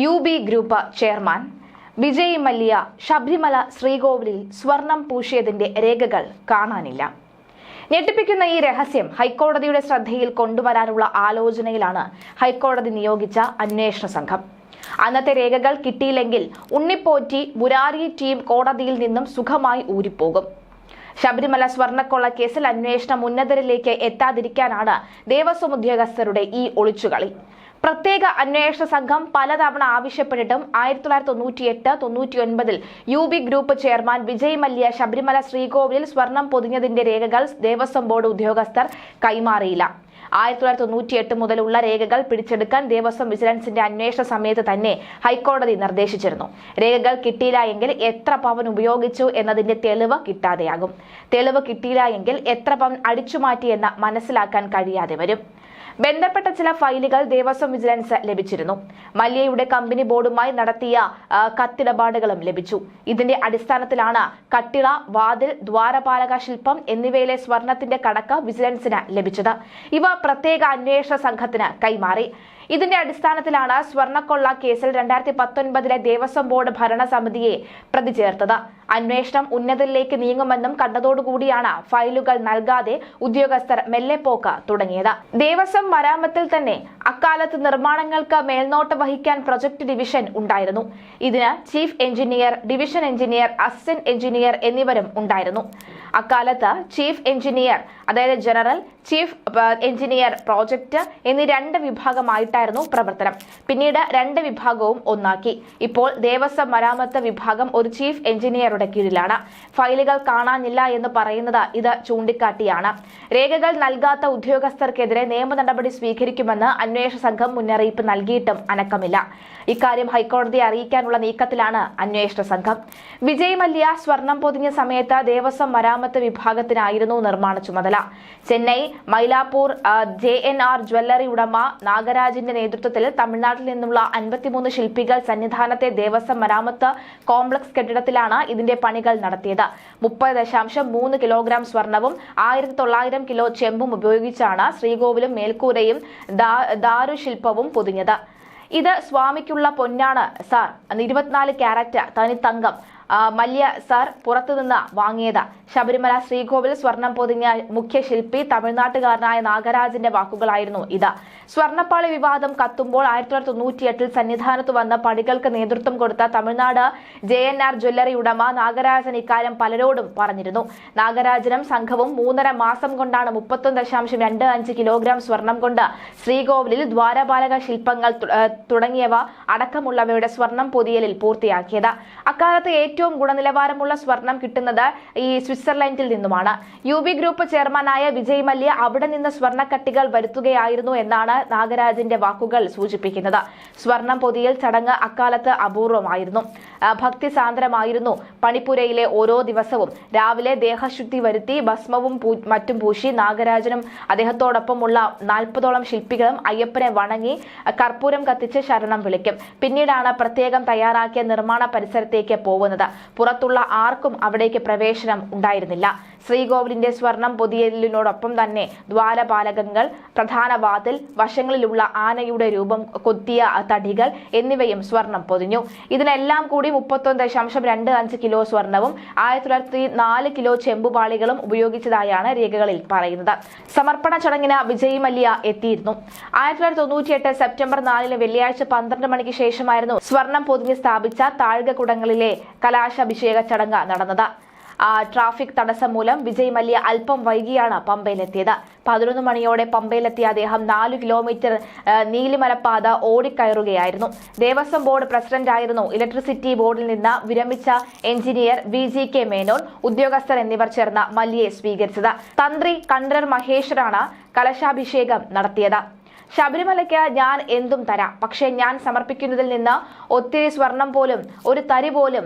U B group chairman Vijay Mallya Sabarimala ശ്രീകോവിലിൽ സ്വർണം പൂശിയതിന്റെ രേഖകൾ കാണാനില്ല. ഞെട്ടിപ്പിക്കുന്ന ഈ രഹസ്യം ഹൈക്കോടതിയുടെ ശ്രദ്ധയിൽ കൊണ്ടുവരാനുള്ള ആലോചനയിലാണ് ഹൈക്കോടതി നിയോഗിച്ച അന്വേഷണ സംഘം. അന്നത്തെ രേഖകൾ കിട്ടിയില്ലെങ്കിൽ ഉണ്ണിപ്പോറ്റി മുരാരി ടീം കോടതിയിൽ നിന്നും സുഖമായി ഊരിപ്പോകും. ശബരിമല സ്വർണക്കൊള്ള കേസിൽ അന്വേഷണം ഉന്നതരിലേക്ക് എത്താതിരിക്കാനാണ് ദേവസ്വം ഉദ്യോഗസ്ഥരുടെ ഈ ഒളിച്ചുകളി. പ്രത്യേക അന്വേഷണ സംഘം പലതവണ ആവശ്യപ്പെട്ടിട്ടും ആയിരത്തി തൊള്ളായിരത്തി തൊണ്ണൂറ്റി എട്ട് തൊണ്ണൂറ്റി ഒൻപതിൽ U B group chairman Vijay Mallya Sabarimala ശ്രീകോവിലിൽ സ്വർണം പൊതിഞ്ഞതിന്റെ രേഖകൾ ദേവസ്വം ബോർഡ് ഉദ്യോഗസ്ഥർ കൈമാറിയില്ല. ആയിരത്തി തൊള്ളായിരത്തി തൊണ്ണൂറ്റി എട്ട് മുതലുള്ള രേഖകൾ പിടിച്ചെടുക്കാൻ ദേവസ്വം വിജിലൻസിന്റെ അന്വേഷണ സമയത്ത് തന്നെ ഹൈക്കോടതി നിർദ്ദേശിച്ചിരുന്നു. രേഖകൾ കിട്ടിയില്ല എങ്കിൽ എത്ര പവൻ ഉപയോഗിച്ചു എന്നതിന്റെ തെളിവ് കിട്ടാതെയാകും. തെളിവ് കിട്ടിയില്ല എങ്കിൽ എത്ര പവൻ അടിച്ചുമാറ്റി എന്ന് മനസ്സിലാക്കാൻ കഴിയാതെ വരും. ബന്ധപ്പെട്ട ചില ഫയലുകൾ ദേവസ്വം വിജിലൻസ് ലഭിച്ചിരുന്നു. മല്യയുടെ കമ്പനി ബോർഡുമായി നടത്തിയ കത്തിടപാടുകളും ലഭിച്ചു. ഇതിന്റെ അടിസ്ഥാനത്തിലാണ് കട്ടിള വാതിൽ ദ്വാരപാലക ശില്പം എന്നിവയിലെ സ്വർണത്തിന്റെ കണക്ക് വിജിലൻസിന് ലഭിച്ചത്. ഇവ പ്രത്യേക അന്വേഷണ സംഘത്തിന് കൈമാറി. ഇതിന്റെ അടിസ്ഥാനത്തിലാണ് സ്വർണക്കൊള്ള കേസിൽ രണ്ടായിരത്തി പത്തൊൻപതിലെ ദേവസ്വം ബോർഡ് ഭരണസമിതിയെ പ്രതി ചേർത്തത് അന്വേഷണം ഉന്നതിലേക്ക് നീങ്ങുമെന്നും കണ്ടതോടുകൂടിയാണ് ഫയലുകൾ നൽകാതെ ഉദ്യോഗസ്ഥർ മെല്ലെ മെല്ലെപ്പോക്ക് തുടങ്ങിയത്. ദേവസ്വം മരാമത്തിൽ തന്നെ അക്കാലത്ത് നിർമ്മാണങ്ങൾക്ക് മേൽനോട്ടം വഹിക്കാൻ പ്രൊജക്ട് ഡിവിഷൻ ഉണ്ടായിരുന്നു. ഇതിന് chief engineer division engineer assistant engineer എന്നിവരും ഉണ്ടായിരുന്നു. അക്കാലത്ത് ചീഫ് എഞ്ചിനീയർ അതായത് ജനറൽ ചീഫ് എഞ്ചിനീയർ പ്രോജക്റ്റ് എന്നീ രണ്ട് വിഭാഗമായിട്ടായിരുന്നു പ്രവർത്തനം. പിന്നീട് രണ്ട് വിഭാഗവും ഒന്നാക്കി. ഇപ്പോൾ ദേവസ്വം മരാമത്ത് വിഭാഗം ഒരു ചീഫ് എഞ്ചിനീയറുടെ കീഴിലാണ്. ഫയലുകൾ കാണാനില്ല എന്ന് പറയുന്നത് ഇത് ചൂണ്ടിക്കാട്ടിയാണ്. രേഖകൾ നൽകാത്ത ഉദ്യോഗസ്ഥർക്കെതിരെ നിയമ നടപടി സ്വീകരിക്കുമെന്ന് അന്വേഷണ സംഘം മുന്നറിയിപ്പ് നൽകിയിട്ടും അനക്കമില്ല. ഇക്കാര്യം ഹൈക്കോടതിയെ അറിയിക്കാനുള്ള നീക്കത്തിലാണ് അന്വേഷണ സംഘം. വിജയ് മല്യ സ്വർണം പൊതിഞ്ഞ സമയത്ത് ദേവസ്വം മരാമത്ത് വിഭാഗത്തിനായിരുന്നു നിർമ്മാണ ചുമതല. Chennai Mylapore J N R jewellery ഉടമ നാഗരാജിന്റെ നേതൃത്വത്തിൽ തമിഴ്നാട്ടിൽ നിന്നുള്ള അൻപത്തിമൂന്ന് ശില്പികൾ സന്നിധാനത്തെ ദേവസ്വം മരാമത്ത് കോംപ്ലക്സ് കെട്ടിടത്തിലാണ് ഇതിന്റെ പണികൾ നടത്തിയത്. മുപ്പത് ദശാംശം മൂന്ന് കിലോഗ്രാം സ്വർണവും ആയിരത്തി തൊള്ളായിരം കിലോ ചെമ്പും ഉപയോഗിച്ചാണ് ശ്രീകോവിലും മേൽക്കൂരയും ദാരുശില്പവും പൊതിഞ്ഞത്. ഇത് സ്വാമിക്കുള്ള പൊന്നാണ് സാർ. ഇരുപത്തിനാല് ക്യാരറ്റ് തനി തങ്കം മല്യ സാർ പുറത്തുനിന്ന് വാങ്ങിയത്. ശബരിമല ശ്രീകോവിൽ സ്വർണം പൊതിഞ്ഞ മുഖ്യ ശില്പി തമിഴ്നാട്ടുകാരനായ നാഗരാജിന്റെ വാക്കുകളായിരുന്നു ഇത്. സ്വർണപ്പാളി വിവാദം കത്തുമ്പോൾ ആയിരത്തി തൊള്ളായിരത്തി തൊണ്ണൂറ്റിയെട്ടിൽ സന്നിധാനത്ത് വന്ന പടികൾക്ക് നേതൃത്വം കൊടുത്ത Tamil Nadu J N R jewellery ഉടമ നാഗരാജൻ ഇക്കാര്യം പലരോടും പറഞ്ഞിരുന്നു. നാഗരാജനും സംഘവും മൂന്നര മാസം കൊണ്ടാണ് മുപ്പത്തൊന്ന് ദശാംശം രണ്ട് അഞ്ച് കിലോഗ്രാം സ്വർണം കൊണ്ട് ശ്രീകോവിലിൽ ദ്വാരപാലക ശില്പങ്ങൾ തുടങ്ങിയവ അടക്കമുള്ളവയുടെ സ്വർണം പൊതിയലിൽ പൂർത്തിയാക്കിയത്. അക്കാലത്ത് ഗുണനിലവാരമുള്ള സ്വർണം കിട്ടുന്നത് ഈ സ്വിറ്റ്സർലൻഡിൽ നിന്നുമാണ്. യു ബി ഗ്രൂപ്പ് ചെയർമാനായ വിജയ് മല്യ അവിടെ നിന്ന് സ്വർണക്കട്ടികൾ വരുത്തുകയായിരുന്നു എന്നാണ് നാഗരാജിന്റെ വാക്കുകൾ സൂചിപ്പിക്കുന്നത്. സ്വർണം പൊതിയൽ ചടങ്ങ് അക്കാലത്ത് അപൂർവമായിരുന്നു. ഭക്തിസാന്ദ്രമായിരുന്നു. പണിപ്പുരയിലെ ഓരോ ദിവസവും രാവിലെ ദേഹശുദ്ധി വരുത്തി ഭസ്മവും മറ്റും പൂശി നാഗരാജനും അദ്ദേഹത്തോടൊപ്പമുള്ള നാൽപ്പതോളം ശില്പികളും അയ്യപ്പനെ വണങ്ങി കർപ്പൂരം കത്തിച്ച് ശരണം വിളിക്കും. പിന്നീടാണ് പ്രത്യേകം തയ്യാറാക്കിയ നിർമ്മാണ പരിസരത്തേക്ക് പോകുന്നത്. പുറത്തുള്ള ആർക്കും അവിടേക്ക് പ്രവേശനം ഉണ്ടായിരുന്നില്ല. ശ്രീകോവിലിന്റെ സ്വർണം പൊതിയലിനോടൊപ്പം തന്നെ ദ്വാരപാലകങ്ങൾ പ്രധാന വാതിൽ വശങ്ങളിലുള്ള ആനയുടെ രൂപം കൊത്തിയ തടികൾ എന്നിവയും സ്വർണം പൊതിഞ്ഞു. ഇതിനെല്ലാം കൂടി മുപ്പത്തൊന്ന് ദശാംശം രണ്ട് അഞ്ച് കിലോ സ്വർണവും ആയിരത്തി തൊള്ളായിരത്തി നാല് കിലോ ചെമ്പുപാളികളും ഉപയോഗിച്ചതായാണ് രേഖകളിൽ പറയുന്നത്. സമർപ്പണ ചടങ്ങിന് വിജയ് മല്യ എത്തിയിരുന്നു. ആയിരത്തി തൊള്ളായിരത്തി തൊണ്ണൂറ്റിയെട്ട് സെപ്റ്റംബർ നാലിന് വെള്ളിയാഴ്ച പന്ത്രണ്ട് മണിക്ക് ശേഷമായിരുന്നു സ്വർണം പൊതിഞ്ഞ് സ്ഥാപിച്ച താഴ്കകുടങ്ങളിലെ കലാശാഭിഷേക ചടങ്ങ് നടന്നത്. ട്രാഫിക് തടസ്സം മൂലം വിജയ് മല്യ അല്പം വൈകിയാണ് പമ്പയിലെത്തിയത്. പതിനൊന്ന് മണിയോടെ പമ്പയിലെത്തിയ അദ്ദേഹം നാല് കിലോമീറ്റർ നീലിമലപ്പാത ഓടിക്കയറുകയായിരുന്നു. ദേവസ്വം ബോർഡ് പ്രസിഡന്റായിരുന്നു. ഇലക്ട്രിസിറ്റി ബോർഡിൽ നിന്ന് വിരമിച്ച engineer V G K Menon ഉദ്യോഗസ്ഥർ എന്നിവർ ചേർന്ന് മല്യയെ സ്വീകരിച്ചത്. തന്ത്രി കണ്ഠരർ മഹേശ്വരാണ് കലശാഭിഷേകം നടത്തിയത്. ശബരിമലയ്ക്ക് ഞാൻ എന്തും തരാം. പക്ഷേ ഞാൻ സമർപ്പിക്കുന്നതിൽ നിന്ന് ഒത്തിരി സ്വർണം പോലും ഒരു തരി പോലും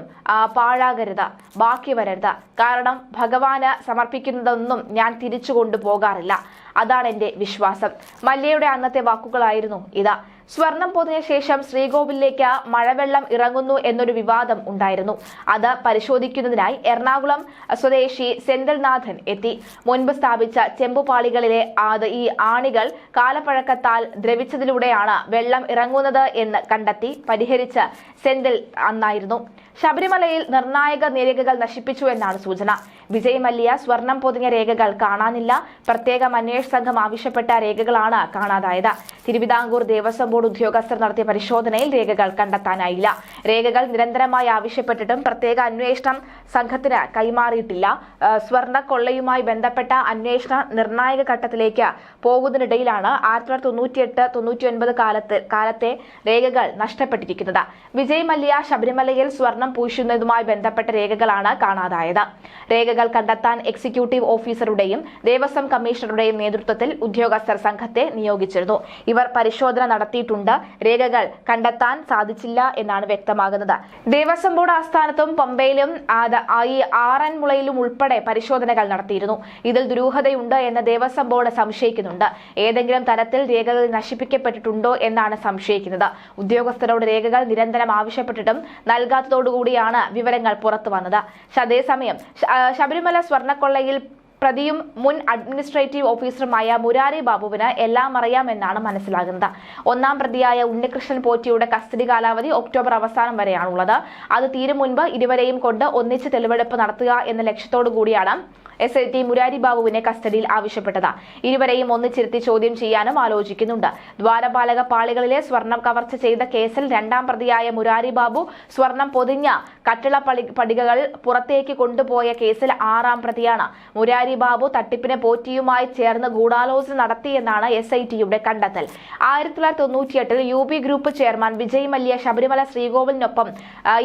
പാഴാകരുത്. ബാക്കി വരരുത്. കാരണം ഭഗവാന് സമർപ്പിക്കുന്നതൊന്നും ഞാൻ തിരിച്ചു കൊണ്ടുപോകാറില്ല. അതാണ് എന്റെ വിശ്വാസം. മല്യയുടെ അന്നത്തെ വാക്കുകളായിരുന്നു ഇത്. സ്വർണം പൊതിഞ്ഞ ശേഷം ശ്രീകോവിലേക്ക് മഴവെള്ളം ഇറങ്ങുന്നു എന്നൊരു വിവാദം ഉണ്ടായിരുന്നു. അത് പരിശോധിക്കുന്നതിനായി എറണാകുളം സ്വദേശി സെന്തൽനാഥൻ എത്തി. മുൻപ് സ്ഥാപിച്ച ചെമ്പുപാളികളിലെ അത് ഈ ആണികൾ കാലപ്പഴക്കത്താൽ ദ്രവിച്ചതിലൂടെയാണ് വെള്ളം ഇറങ്ങുന്നത് എന്ന് കണ്ടെത്തി പരിഹരിച്ച സെന്തൽ അന്നായിരുന്നു. ശബരിമലയിൽ നിർണായക നിരകകൾ നശിപ്പിച്ചു എന്നാണ് സൂചന. വിജയ് മല്യ സ്വർണം പൊതിഞ്ഞ രേഖകൾ കാണാനില്ല. പ്രത്യേകം അന്വേഷണ സംഘം ആവശ്യപ്പെട്ട രേഖകളാണ് കാണാതായത്. തിരുവിതാംകൂർ ദേവസ്വം ബോർഡ് ഉദ്യോഗസ്ഥർ നടത്തിയ പരിശോധനയിൽ രേഖകൾ കണ്ടെത്താനായില്ല. രേഖകൾ നിരന്തരമായി ആവശ്യപ്പെട്ടിട്ടും പ്രത്യേക അന്വേഷണം സംഘത്തിന് കൈമാറിയിട്ടില്ല. ഏഹ് സ്വർണ കൊള്ളയുമായി ബന്ധപ്പെട്ട അന്വേഷണ നിർണായക ഘട്ടത്തിലേക്ക് പോകുന്നതിനിടയിലാണ് ആയിരത്തി തൊള്ളായിരത്തി തൊണ്ണൂറ്റിയെട്ട് തൊണ്ണൂറ്റി കാലത്ത് കാലത്തെ രേഖകൾ നഷ്ടപ്പെട്ടിരിക്കുന്നത്. വിജയ് മല്യ ശബരിമലയിൽ സ്വർണം പൂശുന്നതുമായി ബന്ധപ്പെട്ട രേഖകളാണ് കാണാതായത്. രേഖകൾ കണ്ടെത്താൻ എക്സിക്യൂട്ടീവ് ഓഫീസറുടെയും ദേവസ്വം കമ്മീഷണറുടെയും നേതൃത്വത്തിൽ ഉദ്യോഗസ്ഥർ സംഘത്തെ നിയോഗിച്ചിരുന്നു. ഇവർ പരിശോധന നടത്തിയിട്ടുണ്ട്. രേഖകൾ കണ്ടെത്താൻ സാധിച്ചില്ല എന്നാണ് വ്യക്തമാകുന്നത്. ദേവസ്വം ബോർഡ് ആസ്ഥാനത്തും പമ്പയിലും ഈ ആറന്മുളയിലും ഉൾപ്പെടെ പരിശോധനകൾ നടത്തിയിരുന്നു. ഇതിൽ ദുരൂഹതയുണ്ട് എന്ന് ദേവസ്വം ബോർഡ് സംശയിക്കുന്നുണ്ട്. ഏതെങ്കിലും തരത്തിൽ രേഖകൾ നശിപ്പിക്കപ്പെട്ടിട്ടുണ്ടോ എന്നാണ് സംശയിക്കുന്നത്. ഉദ്യോഗസ്ഥരോട് രേഖകൾ നിരന്തരം ആവശ്യപ്പെട്ടിട്ടും നൽകാത്തതോടുകൂടിയാണ് വിവരങ്ങൾ പുറത്തു വന്നത് അതേസമയം ശബരിമല സ്വർണക്കൊള്ളയിൽ പ്രതിയും മുൻ അഡ്മിനിസ്ട്രേറ്റീവ് ഓഫീസറുമായ മുരാരി ബാബുവിന് എല്ലാം അറിയാമെന്നാണ് മനസ്സിലാകുന്നത്. ഒന്നാം പ്രതിയായ ഉണ്ണികൃഷ്ണൻ പോറ്റിയുടെ കസ്റ്റഡി കാലാവധി ഒക്ടോബർ അവസാനം വരെയാണുള്ളത്. അത് തീരും മുൻപ് ഇരുവരെയും കൊണ്ട് ഒന്നിച്ച് തെളിവെടുപ്പ് നടത്തുക എന്ന ലക്ഷ്യത്തോടു കൂടിയാണ് എസ് ഐ ടി മുരാരി ബാബുവിനെ കസ്റ്റഡിയിൽ ആവശ്യപ്പെട്ടത്. ഇരുവരെയും ഒന്നിച്ചിരുത്തി ചോദ്യം ചെയ്യാനും ആലോചിക്കുന്നുണ്ട്. ദ്വാരപാലക പാളികളിലെ സ്വർണം കവർച്ച ചെയ്ത കേസിൽ രണ്ടാം പ്രതിയായ മുരാരി ബാബു സ്വർണം പൊതിഞ്ഞ കട്ടിള പടികകൾ പുറത്തേക്ക് കൊണ്ടുപോയ കേസിൽ ആറാം പ്രതിയാണ്. മുരാരി ബാബു തട്ടിപ്പിനെ പോറ്റിയുമായി ചേർന്ന് ഗൂഢാലോചന നടത്തിയെന്നാണ് എസ് ഐ ടിയുടെ കണ്ടെത്തൽ. ആയിരത്തി തൊള്ളായിരത്തി U B group chairman Vijay Mallya Sabarimala ശ്രീകോവിലിനൊപ്പം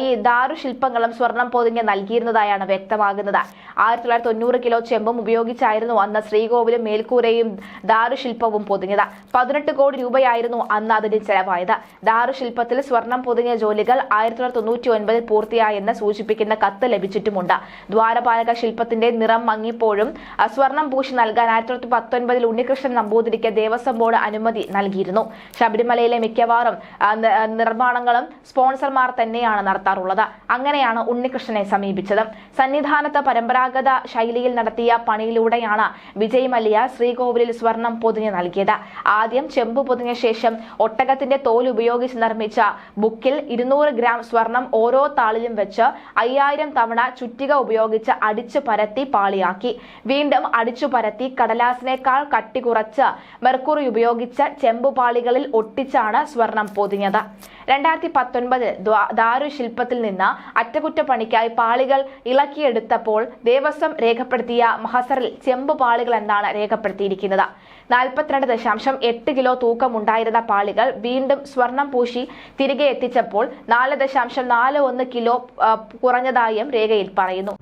ഈ ദാരുശില്പങ്ങളും സ്വർണം പൊതിഞ്ഞ് നൽകിയിരുന്നതായാണ് വ്യക്തമാകുന്നത്. ആയിരത്തി തൊള്ളായിരത്തി കിലോ ചെമ്പും ഉപയോഗിച്ചായിരുന്നു അന്ന് ശ്രീകോവിലും മേൽക്കൂരയും ദാരുശില്പവും പൊതിഞ്ഞത്. പതിനെട്ട് കോടി രൂപയായിരുന്നു അന്ന് അതിന് ചെലവായത്. ദാരുശില്പത്തിൽ സ്വർണം പൊതിഞ്ഞ ജോലികൾ ആയിരത്തി തൊള്ളായിരത്തി തൊണ്ണൂറ്റി ഒൻപതിൽ പൂർത്തിയായെന്ന് സൂചിപ്പിക്കുന്ന കത്ത് ലഭിച്ചിട്ടുമുണ്ട്. ദ്വാരപാലക ശില്പത്തിന്റെ നിറം മങ്ങിപ്പോഴും സ്വർണം പൂശി നൽകാൻ ആയിരത്തി തൊള്ളായിരത്തി പത്തൊൻപതിൽ ഉണ്ണികൃഷ്ണൻ നമ്പൂതിരിക്ക് ദേവസ്വം ബോർഡ് അനുമതി നൽകിയിരുന്നു. ശബരിമലയിലെ മിക്കവാറും നിർമ്മാണങ്ങളും സ്പോൺസർമാർ തന്നെയാണ് നടത്താറുള്ളത്. അങ്ങനെയാണ് ഉണ്ണികൃഷ്ണനെ സമീപിച്ചത്. സന്നിധാനത്ത് പരമ്പരാഗത ശൈലിയിൽ നടത്തിയ പണിയിലൂടെയാണ് വിജയ് മല്യ ശ്രീകോവിലിൽ സ്വർണം പൊതിഞ്ഞ് നൽകിയത്. ആദ്യം ചെമ്പ് പൊതിഞ്ഞ ശേഷം ഒട്ടകത്തിന്റെ തോൽ ഉപയോഗിച്ച് നിർമ്മിച്ച ബുക്കിൽ ഇരുന്നൂറ് ഗ്രാം സ്വർണം ഓരോ താളിലും വെച്ച് അയ്യായിരം തവണ ചുറ്റിക ഉപയോഗിച്ച് അടിച്ചു പരത്തി പാളിയാക്കി. വീണ്ടും അടിച്ചു പരത്തി കടലാസിനേക്കാൾ കട്ടി കുറച്ച് മെർക്കുറി ഉപയോഗിച്ച് ചെമ്പുപാളികളിൽ ഒട്ടിച്ചാണ് സ്വർണം പൊതിഞ്ഞത്. രണ്ടായിരത്തി പത്തൊൻപതിൽ ദാരുശില്പത്തിൽ നിന്ന് അറ്റകുറ്റപ്പണിക്കായി പാളികൾ ഇളക്കിയെടുത്തപ്പോൾ ദേവസ്വം രേഖപ്പെടുത്തിയ മഹസറിൽ ചെമ്പുപാളികൾ എന്നാണ് രേഖപ്പെടുത്തിയിരിക്കുന്നത്. നാൽപ്പത്തിരണ്ട് ദശാംശം എട്ട് കിലോ തൂക്കമുണ്ടായിരുന്ന പാളികൾ വീണ്ടും സ്വർണം പൂശി തിരികെ എത്തിച്ചപ്പോൾ നാല് ദശാംശം നാല് ഒന്ന് കിലോ കുറഞ്ഞതായും രേഖയിൽ പറയുന്നു.